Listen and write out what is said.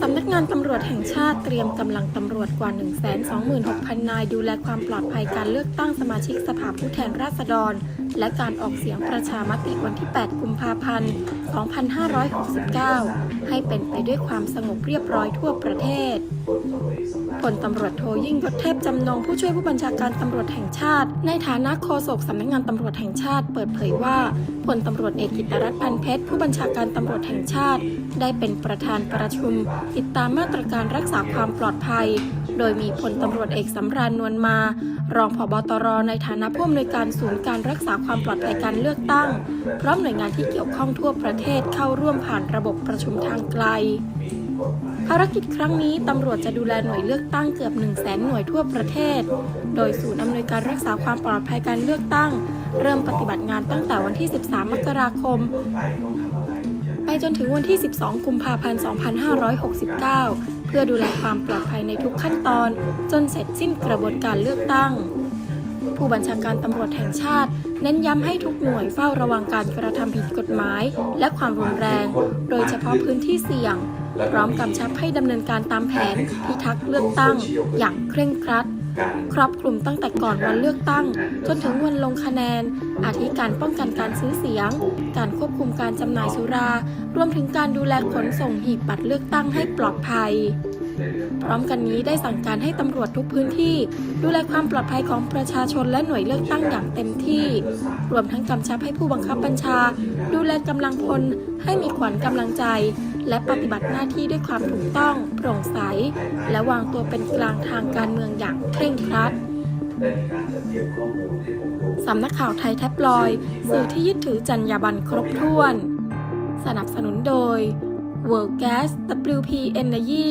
สำนักงานตำรวจแห่งชาติเตรียมกำลังตำรวจกว่า 126,000 นาย ดูแลความปลอดภัยการเลือกตั้งสมาชิกสภาผู้แทนราษฎรและการออกเสียงประชามติวันที่ 8 กุมภาพันธ์ 2569 ให้เป็นไปด้วยความสงบเรียบร้อยทั่วประเทศพลตำรวจโทยิ่งยศเทพจำนงผู้ช่วยผู้บัญชาการตำรวจแห่งชาติ ในฐานะโฆษกสำนักงานตำรวจแห่งชาติ เปิดเผยว่าพลตำรวจเอกกิตรัตน์พันเพชรผู้บัญชาการตำรวจแห่งชาติ ได้เป็นประธานประชุม ติดตามมาตรการรักษาความปลอดภัย โดยมีพลตำรวจเอกสำราญนวลมา รองผบตรในฐานะผู้อำนวยการศูนย์การรักษาความปลอดภัยการเลือกตั้ง พร้อมหน่วยงานที่เกี่ยวข้องทั่วประเทศเข้าร่วมผ่านระบบประชุมทางไกลภารกิจครั้งนี้ตำรวจจะดูแลหน่วยเลือกตั้งเกือบ 1 0 0 0 0แสนหน่วยทั่วประเทศ โดยศูนย์อำนวยการรักษาความปลอดภัยการเลือกตั้ง เริ่มปฏิบัติงานตั้งแต่วันที่ 13 มกราคม ไปจนถึงวันที่ 12 กุมภาพันธ์ 2569 เพื่อดูแลความปลอดภัยในทุกขั้นตอน จนเสร็จสิ้นกระบวนการเลือกตั้ง ผู้บัญชาการตำรวจแห่งชาติ เน้นย้ำให้ทุกหน่วยเฝ้าระวังการกระทำผิดกฎหมาย และความรุนแรง โดยเฉพาะพื้นที่เสี่ยง พร้อมกำชับให้ดำเนินการตามแผนพิทักษ์เลือกตั้งอย่างเคร่งครัด ครอบคลุมตั้งแต่ก่อนวันเลือกตั้ง จนถึงวันลงคะแนน อาทิการป้องกันการซื้อเสียง การควบคุมการจำหน่ายสุรา รวมถึงการดูแลขนส่งหีบบัตรเลือกตั้งให้ปลอดภัย พร้อมกันนี้ได้สั่งการให้ตำรวจทุกพื้นที่ ดูแลความปลอดภัยของประชาชนและหน่วยเลือกตั้งอย่างเต็มที่ รวมทั้งกำชับให้ผู้บังคับบัญชา ดูแลกำลังพลให้มีขวัญกำลังใจ และปฏิบัติหน้าที่ด้วยความถูกต้อง โปร่งใส และวางตัวเป็นกลางทางการเมืองอย่างเคร่งครัดสำนักข่าวไทยแท็บลอยด์สื่อที่ยึดถือจรรยาบรรณครบถ้วน สนับสนุนโดย World Gas WP Energy